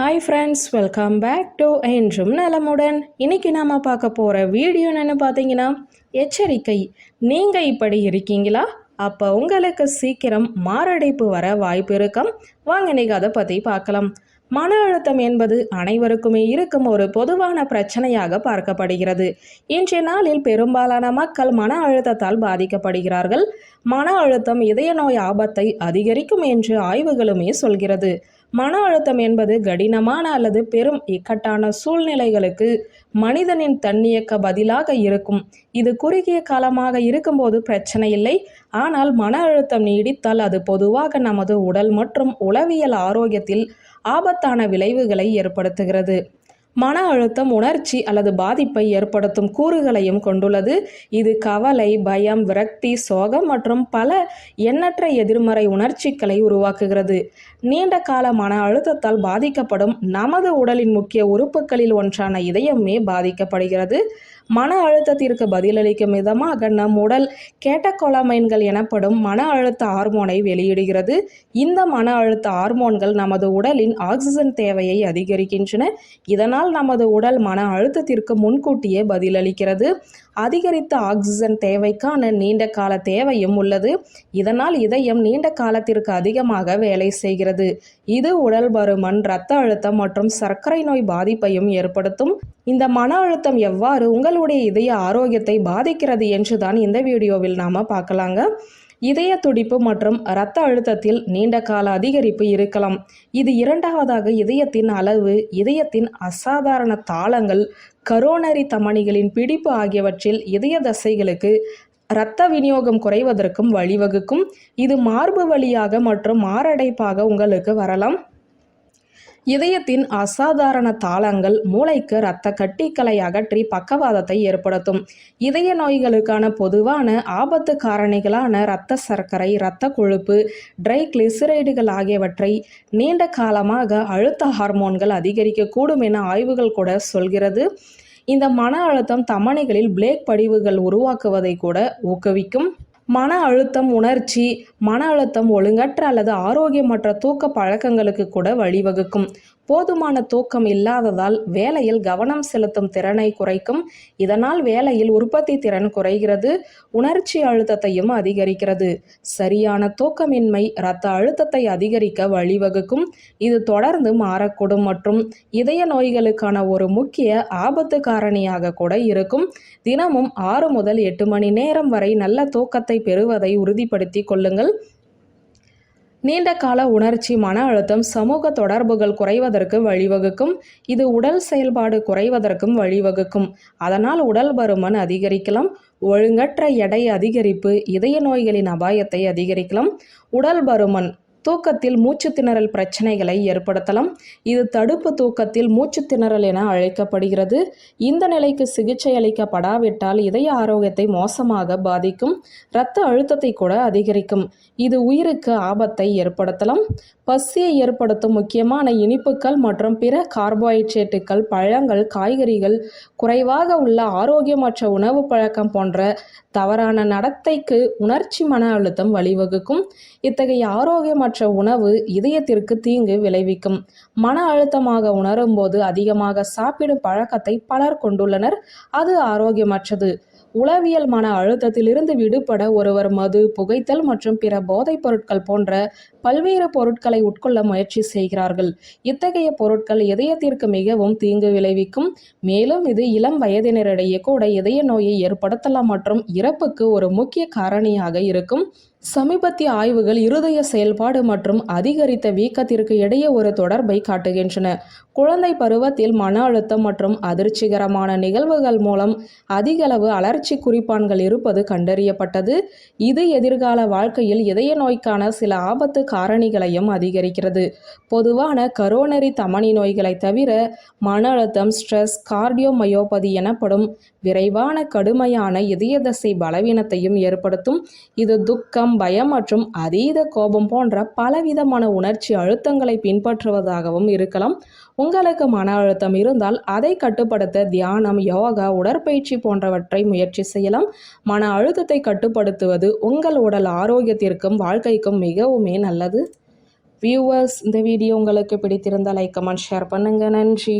Hi friends welcome back to என்றும் நலமுடன் இன்னைக்கு நாம பார்க்க போகிற வீடியோ என்ன பார்த்தீங்கன்னா எச்சரிக்கை. நீங்கள் இப்படி இருக்கீங்களா? அப்போ உங்களுக்கு சீக்கிரம் மாரடைப்பு வர வாய்ப்பு இருக்கும். வாங்க இன்னைக்கு அதை பற்றி பார்க்கலாம். மன அழுத்தம் என்பது அனைவருக்குமே இருக்கும் ஒரு பொதுவான பிரச்சனையாக பார்க்கப்படுகிறது. இன்றைய நாளில் பெரும்பாலான மக்கள் மன அழுத்தத்தால் பாதிக்கப்படுகிறார்கள். மன அழுத்தம் இதய நோய் ஆபத்தை அதிகரிக்கும் என்று ஆய்வுகளுமே சொல்கிறது. மன அழுத்தம் என்பது கடினமான அல்லது பெரும் இக்கட்டான சூழ்நிலைகளுக்கு மனிதனின் தன்னியக்க பதிலாக இருக்கும். இது குறுகிய காலமாக இருக்கும்போது பிரச்சனை இல்லை. ஆனால் மன அழுத்தம் நீடித்தால் அது பொதுவாக நமது உடல் மற்றும் உளவியல் ஆரோக்கியத்தில் ஆபத்தான விளைவுகளை ஏற்படுத்துகிறது. மன அழுத்தம் உணர்ச்சி அல்லது பாதிப்பை ஏற்படுத்தும் கூறுகளையும் கொண்டுள்ளது. இது கவலை பயம் விரக்தி சோகம் மற்றும் பல எண்ணற்ற எதிர்மறை உணர்ச்சிகளை உருவாக்குகிறது. நீண்ட கால மன அழுத்தத்தால் பாதிக்கப்படும் நமது உடலின் முக்கிய உறுப்புகளில் ஒன்றான இதயமே பாதிக்கப்படுகிறது. மன அழுத்தத்திற்கு பதிலளிக்கும் விதமாக நம் உடல் கேட்டகோலமைன்கள் எனப்படும் மன அழுத்த ஹார்மோனை வெளியிடுகிறது. இந்த மன அழுத்த ஹார்மோன்கள் நமது உடலின் ஆக்சிஜன் தேவையை அதிகரிக்கின்றன. இதனால் நமது உடல் மன அழுத்தத்திற்கு முன்கூட்டியே பதிலளிக்கிறது. அதிகரித்த ஆக்சிஜன் தேவைக்கான நீண்ட கால தேவையும் உள்ளது. இதனால் இதயம் நீண்ட காலத்திற்கு அதிகமாக வேலை செய்கிறது. இது உடல் பருமன் இரத்த அழுத்தம் மற்றும் சர்க்கரை நோய் பாதிப்பையும் ஏற்படுத்தும். இந்த மன அழுத்தம் எவ்வாறு உங்களுடைய இதய ஆரோக்கியத்தை பாதிக்கிறது என்றுதான் இந்த வீடியோவில் நாம பார்க்கலாங்க. இதய துடிப்பு மற்றும் இரத்த அழுத்தத்தில் நீண்ட கால அதிகரிப்பு இருக்கலாம். இது இரண்டாவதாக இதயத்தின் அளவு இதயத்தின் அசாதாரண தாளங்கள் கரோனரி தமணிகளின் பிடிப்பு ஆகியவற்றில் இதய தசைகளுக்கு இரத்த விநியோகம் குறைவதற்கும் வழிவகுக்கும். இது மார்பு வழியாக மற்றும் மாரடைப்பாக உங்களுக்கு வரலாம். இதயத்தின் அசாதாரண தாளங்கள் மூளைக்கு இரத்த கட்டிகளை அகற்றி பக்கவாதத்தை ஏற்படுத்தும். இதய நோய்களுக்கான பொதுவான ஆபத்து காரணிகளான இரத்த சர்க்கரை இரத்த கொழுப்பு ட்ரை கிளிசரைடுகள் ஆகியவற்றை நீண்ட காலமாக அழுத்த ஹார்மோன்கள் அதிகரிக்கக்கூடும் என ஆய்வுகள் கூட சொல்கிறது. இந்த மன அழுத்தம் தமனைகளில் பிளேக் படிவுகள் உருவாக்குவதை கூட ஊக்குவிக்கும். மன அழுத்தம் உணர்ச்சி மன அழுத்தம் ஒழுங்கற்ற அல்லது ஆரோக்கியமற்ற தூக்க பழக்கங்களுக்கு கூட வழிவகுக்கும். போதுமான தூக்கம் இல்லாததால் வேலையில் கவனம் செலுத்தும் திறனை குறைக்கும். இதனால் வேலையில் உற்பத்தி திறன் குறைகிறது உணர்ச்சி அழுத்தத்தையும் அதிகரிக்கிறது. சரியான தூக்கமின்மை இரத்த அழுத்தத்தை அதிகரிக்க வழிவகுக்கும். இது தொடர்ந்து மாறக்கூடும் மற்றும் இதய நோய்களுக்கான ஒரு முக்கிய ஆபத்து காரணியாக கூட இருக்கும். தினமும் ஆறு முதல் எட்டு மணி நேரம் வரை நல்ல தூக்கத்தை பெறுவதை உறுதிப்படுத்திக் கொள்ளுங்கள். நீண்ட கால உணர்ச்சி மன அழுத்தம் சமூக தொடர்புகள் குறைவதற்கு வழிவகுக்கும். இது உடல் செயல்பாடு குறைவதற்கும் வழிவகுக்கும். அதனால் உடல் பருமன் அதிகரிக்கலாம். ஒழுங்கற்ற எடை அதிகரிப்பு இதய நோய்களின் அபாயத்தை அதிகரிக்கலாம். உடல் பருமன் தூக்கத்தில் மூச்சு திணறல் பிரச்சனைகளை ஏற்படுத்தலாம். இது தடுப்பு தூக்கத்தில் மூச்சு திணறல் என அழைக்கப்படுகிறது. இந்த நிலைக்கு சிகிச்சை அளிக்கப்படாவிட்டால் இதய ஆரோக்கியத்தை மோசமாக பாதிக்கும். இரத்த அழுத்தத்தை கூட அதிகரிக்கும். இது உயிருக்கு ஆபத்தை ஏற்படுத்தலாம். பசியை ஏற்படுத்தும் முக்கியமான இனிப்புகள் மற்றும் பிற கார்போஹைட்ரேட்டுகள் பழங்கள் காய்கறிகள் குறைவாக உள்ள ஆரோக்கியமற்ற உணவு பழக்கம் போன்ற தவறான நடத்தைக்கு உணர்ச்சி மன அழுத்தம் வழிவகுக்கும். இத்தகைய ஆரோக்கியமற்ற உணவு இதயத்திற்கு தீங்கு விளைவிக்கும். மன அழுத்தமாக உணரும்போது அதிகமாக சாப்பிடும் பழக்கத்தை பலர் கொண்டுள்ளனர். அது ஆரோக்கியமற்றது. உளவியல் மன அழுத்தத்திலிருந்து விடுபட ஒருவர் மது புகைத்தல் மற்றும் பிற போதைப் பொருட்கள் போன்ற பல்வேறு பொருட்களை உட்கொள்ள முயற்சி செய்கிறார்கள். இத்தகைய பொருட்கள் இதயத்திற்கு மிகவும் தீங்கு விளைவிக்கும். மேலும் இது இளம் வயதினரிடையே கூட இதய நோயை ஏற்படுத்தலாம் மற்றும் இறப்புக்கு ஒரு முக்கிய காரணியாக இருக்கும். சமீபத்திய ஆய்வுகள் இருதய செயல்பாடு மற்றும் அதிகரித்த வீக்கத்திற்கு இடையே ஒரு தொடர்பை காட்டுகின்றன. குழந்தை பருவத்தில் மன அழுத்தம் மற்றும் அதிர்ச்சிகரமான நிகழ்வுகள் மூலம் அதிகளவு அலர்ச்சி குறிப்பான்கள் இருப்பது கண்டறியப்பட்டது. இது எதிர்கால வாழ்க்கையில் இதய நோய்க்கான சில ஆபத்து காரணிகளையும் அதிகரிக்கிறது. பொதுவான கரோனரி தமனி நோய்களை தவிர மன அழுத்தம் ஸ்ட்ரெஸ் கார்டியோமயோபதி எனப்படும் விரைவான கடுமையான இதய தசை பலவீனத்தையும் ஏற்படுத்தும். இது துக்கம் பயம் மற்றும் அதீத கோபம் போன்ற பலவிதமான உணர்ச்சி அழுத்தங்களை பின்பற்றுவதாகவும் இருக்கலாம். உங்களுக்கு மன அழுத்தம் இருந்தால் அதை கட்டுப்படுத்த தியானம் யோகா உடற்பயிற்சி போன்றவற்றை முயற்சி செய்யலாம். மன அழுத்தத்தை கட்டுப்படுத்துவது உங்கள் உடல் ஆரோக்கியத்திற்கும் வாழ்க்கைக்கும் மிகவுமே நல்லது. வியூவர்ஸ் இந்த வீடியோ உங்களுக்கு பிடித்திருந்தால் லைக் கமெண்ட் ஷேர் பண்ணுங்கள் நன்றி.